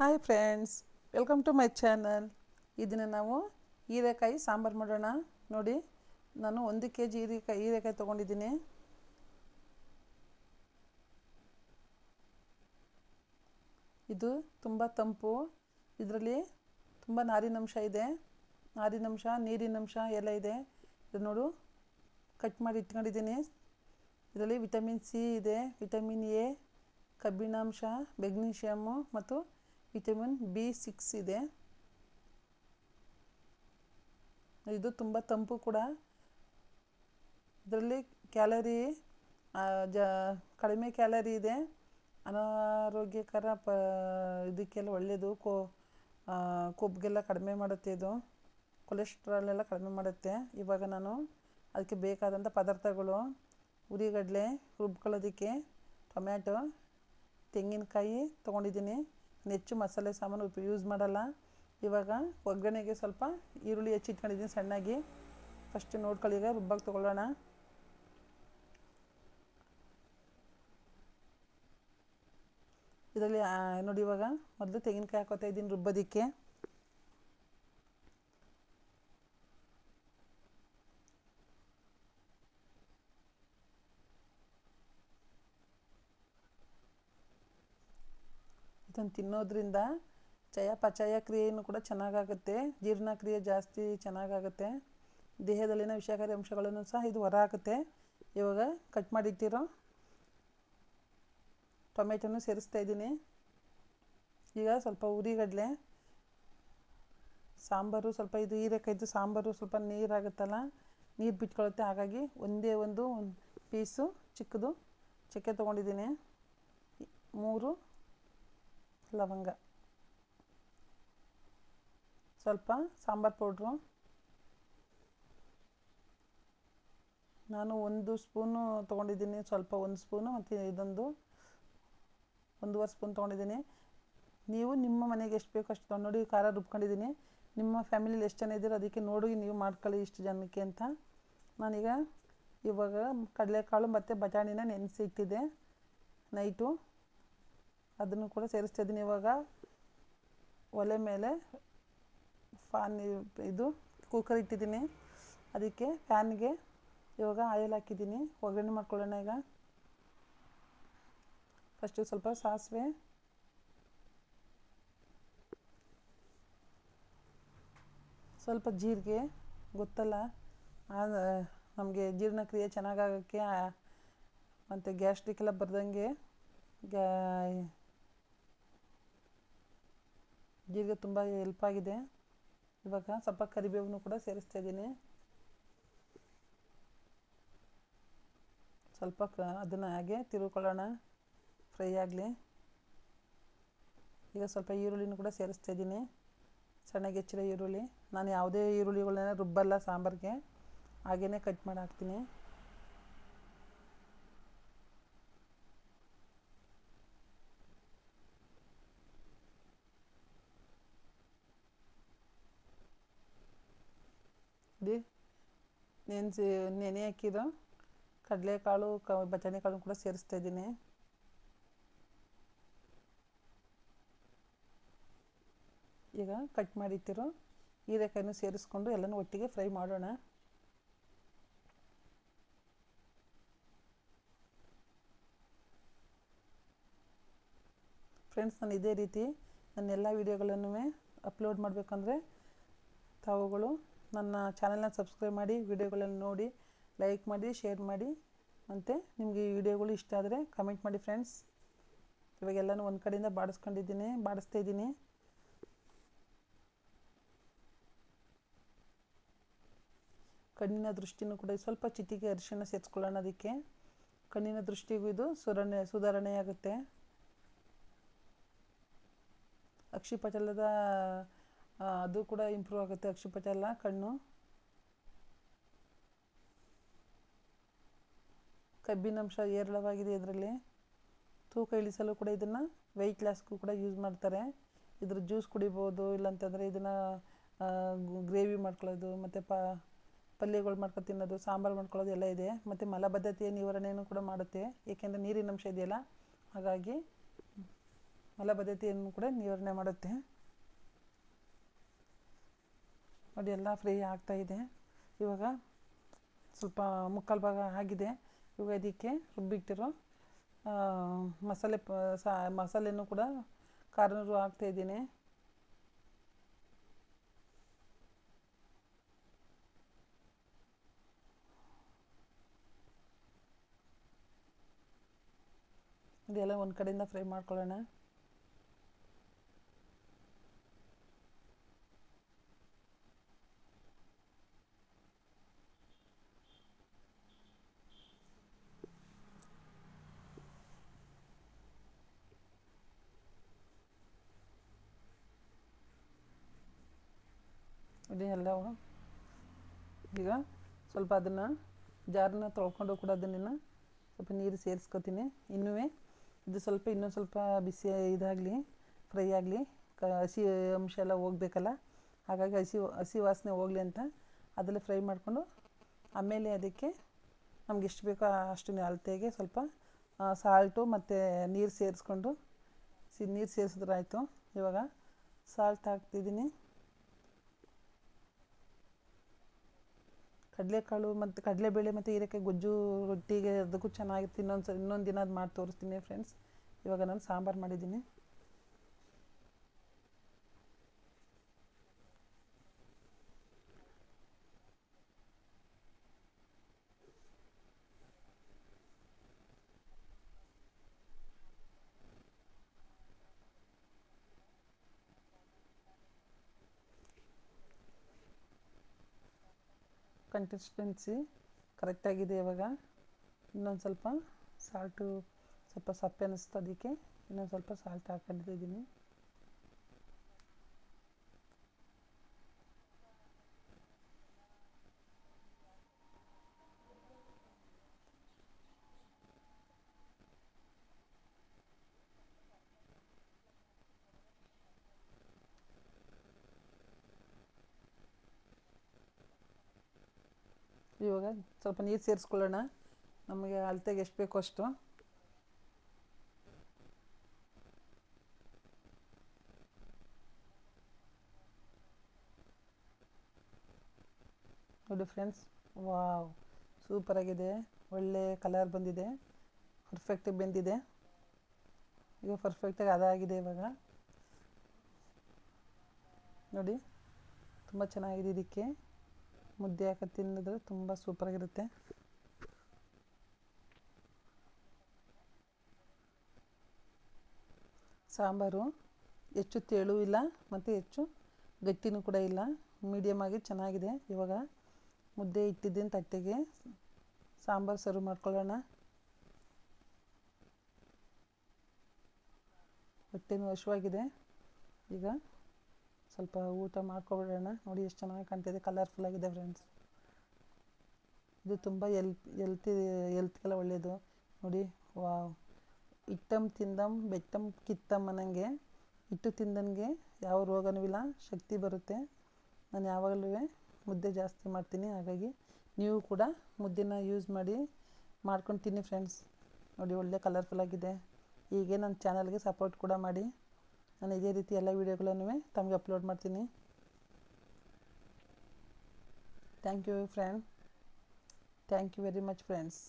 Hi friends, welcome to my channel. ಇದನ್ನು ನಾವು ಹೀರೆಕಾಯಿ ಸಾಂಬಾರು ಮಾಡೋಣ. ನೋಡಿ, ನಾನು ಒಂದು ಕೆ ಜಿ ಹೀರೆಕಾಯಿ ಹೀರೆಕಾಯಿ ತೊಗೊಂಡಿದ್ದೀನಿ. ಇದು ತುಂಬ ತಂಪು. ಇದರಲ್ಲಿ ತುಂಬ ನಾರಿನಂಶ ಇದೆ. ನಾರಿನಂಶ ನೀರಿನಂಶ ಎಲ್ಲ ಇದೆ. ಇದು ನೋಡು, ಕಟ್ ಮಾಡಿ ಇಟ್ಕೊಂಡಿದ್ದೀನಿ. ಇದರಲ್ಲಿ ವಿಟಮಿನ್ ಸಿ ಇದೆ. ವಿಟಮಿನ್ ಎ ಕಬ್ಬಿಣಾಂಶ ಮೆಗ್ನೀಷಿಯಮ್ಮು ಮತ್ತು ವಿಟಮಿನ್ ಬಿ ಸಿಕ್ಸ್ ಇದೆ. ಇದು ತುಂಬ ತಂಪು ಕೂಡ. ಇದರಲ್ಲಿ ಕ್ಯಾಲರಿ ಜ, ಕಡಿಮೆ ಕ್ಯಾಲರಿ ಇದೆ. ಅನಾರೋಗ್ಯಕರ ಪ, ಇದಕ್ಕೆಲ್ಲ ಒಳ್ಳೆಯದು ಕೊ ಕೊಬ್ಬಿಗೆಲ್ಲ ಕಡಿಮೆ ಮಾಡುತ್ತೆ ಇದು. ಕೊಲೆಸ್ಟ್ರಾಲ್ ಎಲ್ಲ ಕಡಿಮೆ ಮಾಡುತ್ತೆ. ಇವಾಗ ನಾನು ಅದಕ್ಕೆ ಬೇಕಾದಂಥ ಪದಾರ್ಥಗಳು, ಉರಿಗಡಲೆ, ರುಬ್ಕೊಳ್ಳೋದಕ್ಕೆ, ಟೊಮ್ಯಾಟೊ, ತೆಂಗಿನಕಾಯಿ ತೊಗೊಂಡಿದ್ದೀನಿ. ಹೆಚ್ಚು ಮಸಾಲೆ ಸಾಮಾನು ಯೂಸ್ ಮಾಡಲ್ಲ. ಇವಾಗ ಒಗ್ಗರಣೆಗೆ ಸ್ವಲ್ಪ ಈರುಳ್ಳಿ ಹೆಚ್ಚಿಟ್ಕೊಂಡಿದ್ದೀನಿ ಸಣ್ಣಾಗಿ. ಫಸ್ಟ್ ನೋಡ್ಕೊಳ್ಳಿ, ಈಗ ರುಬ್ಬಾಗಿ ತೊಗೊಳ್ಳೋಣ. ಇದರಲ್ಲಿ ನೋಡಿ ಇವಾಗ ಮೊದಲು ತೆಂಗಿನಕಾಯಿ ಹಾಕೋತಾ ಇದ್ದೀನಿ ರುಬ್ಬೋದಕ್ಕೆ. ಇದನ್ನು ತಿನ್ನೋದ್ರಿಂದ ಚಯಾಪಚಯ ಕ್ರಿಯೆಯೂ ಕೂಡ ಚೆನ್ನಾಗಾಗುತ್ತೆ, ಜೀರ್ಣಕ್ರಿಯೆ ಜಾಸ್ತಿ ಚೆನ್ನಾಗಾಗುತ್ತೆ, ದೇಹದಲ್ಲಿನ ವಿಷಕಾರಿ ಅಂಶಗಳನ್ನು ಸಹ ಇದು ಹೊರ ಹಾಕುತ್ತೆ ಇವಾಗ ಕಟ್ ಮಾಡಿಟ್ಟಿರೋ ಟೊಮೆಟೊನು ಸೇರಿಸ್ತಾ ಇದ್ದೀನಿ. ಈಗ ಸ್ವಲ್ಪ ಉರಿಗಡಲೆ, ಸಾಂಬಾರು ಸ್ವಲ್ಪ ಇದು ಹೀರೆಕಾಯ್ದು ಸಾಂಬಾರು ಸ್ವಲ್ಪ ನೀರಾಗುತ್ತಲ್ಲ, ನೀರು ಬಿಟ್ಕೊಳ್ಳುತ್ತೆ ಹಾಗಾಗಿ ಒಂದೇ ಒಂದು ಪೀಸು ಚಿಕ್ಕದು ಚಕ್ಕೆ ತೊಗೊಂಡಿದ್ದೀನಿ. ಮೂರು ಲವಂಗ. ಸ್ವಲ್ಪ ಸಾಂಬಾರು ಪೌಡ್ರು. ನಾನು ಒಂದು ಸ್ಪೂನು ತೊಗೊಂಡಿದ್ದೀನಿ, ಸ್ವಲ್ಪ ಒಂದು ಸ್ಪೂನು ಮತ್ತು ಇದೊಂದು ಒಂದೂವರೆ ಸ್ಪೂನ್ ತೊಗೊಂಡಿದ್ದೀನಿ. ನೀವು ನಿಮ್ಮ ಮನೆಗೆ ಎಷ್ಟು ಬೇಕು ಅಷ್ಟು ತೊಗೊಂಡು ನೋಡಿ, ಖಾರ ರುಬ್ಕೊಂಡಿದ್ದೀನಿ. ನಿಮ್ಮ ಫ್ಯಾಮಿಲಿಲಿ ಎಷ್ಟು ಜನ ಇದ್ದೀರೋ ಅದಕ್ಕೆ ನೋಡಿ, ನೀವು ಮಾಡ್ಕೊಳ್ಳಿ ಇಷ್ಟು ಜನಕ್ಕೆ ಅಂತ. ನಾನೀಗ ಇವಾಗ ಕಡಲೆಕಾಳು ಮತ್ತು ಬಟಾಣಿನ ನೆನೆಸಿ ಇಟ್ಟಿದ್ದೆ ನೈಟು. ಅದನ್ನು ಕೂಡ ಸೇರಿಸ್ತಾ ಇದ್ದೀನಿ ಇವಾಗ. ಒಲೆ ಮೇಲೆ ಫ್ಯಾನ್ ಇದು ಕುಕ್ಕರ್ ಇಟ್ಟಿದ್ದೀನಿ. ಅದಕ್ಕೆ ಫ್ಯಾನ್ಗೆ ಇವಾಗ ಆಯಿಲ್ ಹಾಕಿದ್ದೀನಿ. ಒಗ್ಗರಣೆ ಮಾಡ್ಕೊಳ್ಳೋಣ ಈಗ. ಫಸ್ಟು ಸ್ವಲ್ಪ ಸಾಸಿವೆ. ಸ್ವಲ್ಪ ಜೀರಿಗೆ, ಗೊತ್ತಲ್ಲ? ನಮಗೆ ಜೀರ್ಣಕ್ರಿಯೆ ಚೆನ್ನಾಗಾಗೋಕ್ಕೆ ಮತ್ತು ಗ್ಯಾಸ್ಟ್ರಿಕ್ ಎಲ್ಲ ಬರ್ದಂಗೆ ಗ್ಯಾ ಜೀರಿಗೆ ತುಂಬ ಹೆಲ್ಪ್ ಆಗಿದೆ. ಇವಾಗ ಸ್ವಲ್ಪ ಕರಿಬೇವನ್ನು ಕೂಡ ಸೇರಿಸ್ತಾ ಇದ್ದೀನಿ. ಸ್ವಲ್ಪ ಕ, ಅದನ್ನು ಹಾಗೆ ತಿರುಕೊಳ್ಳೋಣ. ಫ್ರೈ ಆಗಲಿ. ಈಗ ಸ್ವಲ್ಪ ಈರುಳ್ಳಿನೂ ಕೂಡ ಸೇರಿಸ್ತಾ ಇದ್ದೀನಿ. ಸಣ್ಣಗೆ ಹೆಚ್ಚಿರೋ ಈರುಳ್ಳಿ. ನಾನು ಯಾವುದೇ ಈರುಳ್ಳಿಗಳನ್ನ ರುಬ್ಬಲ್ಲ ಸಾಂಬಾರಿಗೆ. ಹಾಗೆಯೇ ಕಟ್ ಮಾಡಿ ಹಾಕ್ತೀನಿ ನೋಡಿ ನೆನೆಸಿ, ನೆನೆ ಹಾಕಿರೋ ಕಡಲೆಕಾಳು, ಕ ಬಟಾಣಿಕಾಳು ಕೂಡ ಸೇರಿಸ್ತಾ ಇದ್ದೀನಿ. ಈಗ ಕಟ್ ಮಾಡಿಟ್ಟಿರೋ. ಹೀರೆಕಾಯನ್ನು ಸೇರಿಸ್ಕೊಂಡು ಎಲ್ಲನೂ ಒಟ್ಟಿಗೆ ಫ್ರೈ ಮಾಡೋಣ. ಫ್ರೆಂಡ್ಸ್ ನಾನು ಇದೇ ರೀತಿ ನನ್ನ ಎಲ್ಲ ವೀಡಿಯೋಗಳನ್ನು ಅಪ್ಲೋಡ್ ಮಾಡಬೇಕಂದ್ರೆ ತಾವುಗಳು ನನ್ನ ಚಾನಲ್ನ ಸಬ್ಸ್ಕ್ರೈಬ್ ಮಾಡಿ ವಿಡಿಯೋಗಳನ್ನು ನೋಡಿ ಲೈಕ್ ಮಾಡಿ ಶೇರ್ ಮಾಡಿ. ಮತ್ತು ನಿಮಗೆ ಈ ವಿಡಿಯೋಗಳು ಇಷ್ಟ ಆದರೆ ಕಮೆಂಟ್ ಮಾಡಿ ಫ್ರೆಂಡ್ಸ್ ಇವಾಗೆಲ್ಲನೂ ಒಂದು ಕಡೆಯಿಂದ ಬಾಡಿಸ್ಕೊಂಡಿದ್ದೀನಿ, ಬಾಡಿಸ್ತಾ ಇದ್ದೀನಿ. ಕಣ್ಣಿನ ದೃಷ್ಟಿನೂ ಕೂಡ ಸ್ವಲ್ಪ ಚಿಟಿಕೆ ಅರಿಶಿನ ಸೇರಿಸ್ಕೊಳ್ಳೋಣ ಅದಕ್ಕೆ. ಕಣ್ಣಿನ ದೃಷ್ಟಿಗೂ ಇದು ಸುಧಾರಣೆ ಸುಧಾರಣೆಯಾಗುತ್ತೆ. ಅಕ್ಷಿಪಟಲದ ಅದು ಕೂಡ ಇಂಪ್ರೂವ್ ಆಗುತ್ತೆ ಅಕ್ಷಿಪಟಲ, ಕಣ್ಣು. ಕಬ್ಬಿನಾಂಶ ಹೇರಳವಾಗಿದೆ ಇದರಲ್ಲಿ. ತೂಕ ಇಳಿಸಲು ಕೂಡ ಇದನ್ನು ವೆಯ್ಟ್ ಲಾಸ್ಗೂ ಕೂಡ ಯೂಸ್ ಮಾಡ್ತಾರೆ. ಇದ್ರ ಜ್ಯೂಸ್ ಕುಡಿಬೋದು, ಇಲ್ಲಾಂತಂದರೆ ಇದನ್ನು ಗ್ರೇವಿ ಮಾಡ್ಕೊಳ್ಳೋದು, ಮತ್ತು ಪ, ಪಲ್ಯಗಳು ಮಾಡ್ಕೊಂಡು ತಿನ್ನೋದು, ಸಾಂಬಾರು ಮಾಡ್ಕೊಳ್ಳೋದು ಎಲ್ಲ ಇದೆ. ಮತ್ತು ಮಲಬದ್ಧತೆಯ ನಿವಾರಣೆಯನ್ನು ಕೂಡ ಮಾಡುತ್ತೆ. ಏಕೆಂದರೆ ನೀರಿನ ಅಂಶ ಇದೆಯಲ್ಲ? ಹಾಗಾಗಿ ಮಲಬದ್ಧತೆಯನ್ನು ಕೂಡ ನಿವಾರಣೆ ಮಾಡುತ್ತೆ. ಫ್ರೈ ಆಗ್ತಾ ಇದೆ. ಇವಾಗ ಸ್ವಲ್ಪ ಮುಕ್ಕಾಲು ಭಾಗ ಆಗಿದೆ. ಇವಾಗ ಇದಕ್ಕೆ ರುಬ್ಬಿಟ್ಟಿರೋ ಮಸಾಲೆ ಪ, ಸಾ, ಮಸಾಲೆನೂ ಕೂಡ ಖಾರನೂ ಹಾಕ್ತಾ ಇದ್ದೀನಿ. ಇದೆಲ್ಲ ಒಂದು ಕಡೆಯಿಂದ ಫ್ರೈ ಮಾಡ್ಕೊಳ್ಳೋಣ. ಇದನ್ನೆಲ್ಲ ಈಗ ಸ್ವಲ್ಪ ಅದನ್ನು ಜಾರನ್ನ ತೊಳ್ಕೊಂಡು ಕೂಡ ಅದನ್ನು ಸ್ವಲ್ಪ ನೀರು ಸೇರಿಸ್ಕೊತೀನಿ. ಇನ್ನೂ ಇದು ಸ್ವಲ್ಪ ಇನ್ನೊಂದು ಸ್ವಲ್ಪ ಬಿಸಿ ಇದಾಗಲಿ ಫ್ರೈ ಆಗಲಿ, ಕ ಹಸಿ ಅಂಶ ಎಲ್ಲ ಹೋಗ್ಬೇಕಲ್ಲ? ಹಾಗಾಗಿ ಹಸಿ ಹಸಿ ವಾಸನೆ ಹೋಗಲಿ ಅಂತ ಅದರಲ್ಲಿ ಫ್ರೈ ಮಾಡಿಕೊಂಡು ಆಮೇಲೆ ಅದಕ್ಕೆ ನಮ್ಗೆ ಎಷ್ಟು ಬೇಕೋ ಅಷ್ಟು ಅಳತೆಗೆ ಸ್ವಲ್ಪ ಸಾಲ್ಟು ಮತ್ತು ನೀರು ಸೇರಿಸ್ಕೊಂಡು, ಸಿ ನೀರು ಸೇರಿಸಿದ್ರೆ ಆಯಿತು. ಇವಾಗ ಸಾಲ್ಟ್ ಹಾಕ್ತಿದ್ದೀನಿ. ಕಡಲೆಕಾಳು ಮತ್ತು ಕಡಲೆಬೇಳೆ ಮತ್ತು ಹೀರೆಕಾಯಿ ಗೊಜ್ಜು ರೊಟ್ಟಿಗೆ ಅದಕ್ಕೂ ಚೆನ್ನಾಗಿತ್ತು ಇನ್ನೊಂದು ಸ ಇನ್ನೊಂದು ದಿನ ಅದು ಮಾಡಿ ತೋರಿಸ್ತೀನಿ ಫ್ರೆಂಡ್ಸ್ ಇವಾಗ ನಾನು ಸಾಂಬಾರು ಮಾಡಿದ್ದೀನಿ. ಕನ್ಸಿಸ್ಟೆನ್ಸಿ ಕರೆಕ್ಟಾಗಿದೆ ಇವಾಗ. ಇನ್ನೊಂದು ಸ್ವಲ್ಪ ಸಾಲ್ಟು ಸ್ವಲ್ಪ ಸಪ್ಪೆ ಅನ್ನಿಸ್ತು ಅದಕ್ಕೆ. ಇನ್ನೊಂದು ಸ್ವಲ್ಪ ಸಾಲ್ಟ್ ಹಾಕೊಂಡಿದ್ದೀನಿ. ಇವಾಗ ಸ್ವಲ್ಪ ನೀರು ಸೇರಿಸ್ಕೊಳ್ಳೋಣ. ನಮಗೆ ಅಳತೆಗೆ ಎಷ್ಟು ಬೇಕೋ ಅಷ್ಟು. ನೋಡಿ ಫ್ರೆಂಡ್ಸ್, ವಾವ್ ಸೂಪರಾಗಿದೆ ಒಳ್ಳೆ ಕಲರ್ ಬಂದಿದೆ. ಪರ್ಫೆಕ್ಟಾಗಿ ಬೆಂದಿದೆ. ಈಗ ಪರ್ಫೆಕ್ಟಾಗಿ ಅದಾಗಿದೆ ಇವಾಗ. ನೋಡಿ, ತುಂಬ ಚೆನ್ನಾಗಿದೆ ಇದಕ್ಕೆ. ಮುದ್ದೆ ಹಾಕಿ ತಿನ್ನಿದ್ರೆ ತುಂಬ ಸೂಪರಾಗಿರುತ್ತೆ ಸಾಂಬಾರು ಹೆಚ್ಚು ತೆಳು ಇಲ್ಲ ಮತ್ತು ಹೆಚ್ಚು ಗಟ್ಟಿನೂ ಕೂಡ ಇಲ್ಲ. ಮೀಡಿಯಮ್ ಆಗಿ ಚೆನ್ನಾಗಿದೆ ಇವಾಗ. ಮುದ್ದೆ ಇಟ್ಟಿದ್ದೀನಿ ತಟ್ಟೆಗೆ. ಸಾಂಬಾರು ಸರ್ವ್ ಮಾಡ್ಕೊಳ್ಳೋಣ. ಹೊಟ್ಟೆನೂ ಹಶುವಾಗಿದೆ ಈಗ ಸ್ವಲ್ಪ ಊಟ ಮಾಡ್ಕೊಬಿಡೋಣ. ನೋಡಿ ಎಷ್ಟು ಚೆನ್ನಾಗಿ ಕಾಣ್ತಿದೆ. ಕಲರ್ಫುಲ್ ಆಗಿದೆ ಫ್ರೆಂಡ್ಸ್ ಇದು ತುಂಬ ಎಲ್ತ್ ಎಲ್ತಿ ಎಲ್ತ್ಗೆಲ್ಲ ಒಳ್ಳೆಯದು ನೋಡಿ, ವಾವ್. ಇಟ್ಟಂ ತಿಂದಂ ಬೆಟ್ಟಂ ಕಿತ್ತಂ ಅನ್ನಂಗೆ ಇಟ್ಟು ತಿಂದಂಗೆ ಯಾವ ರೋಗನೂ ಇಲ್ಲ, ಶಕ್ತಿ ಬರುತ್ತೆ. ನಾನು ಯಾವಾಗಲೂ ಮುದ್ದೆ ಜಾಸ್ತಿ ಮಾಡ್ತೀನಿ. ಹಾಗಾಗಿ ನೀವು ಕೂಡ ಮುದ್ದೆನ ಯೂಸ್ ಮಾಡಿ ಮಾಡ್ಕೊಂಡು ತಿನ್ನಿ ಫ್ರೆಂಡ್ಸ್ ನೋಡಿ ಒಳ್ಳೆ ಕಲರ್ಫುಲ್ ಆಗಿದೆ. ಹೀಗೆ ನನ್ನ ಚಾನಲ್ಗೆ ಸಪೋರ್ಟ್ ಕೂಡ ಮಾಡಿ. ನಾನು ಇದೇ ರೀತಿ ಎಲ್ಲ ವೀಡಿಯೋಗಳನ್ನು ತಮಗೆ ಅಪ್ಲೋಡ್ ಮಾಡ್ತೀನಿ. Thank you friend thank you very much friends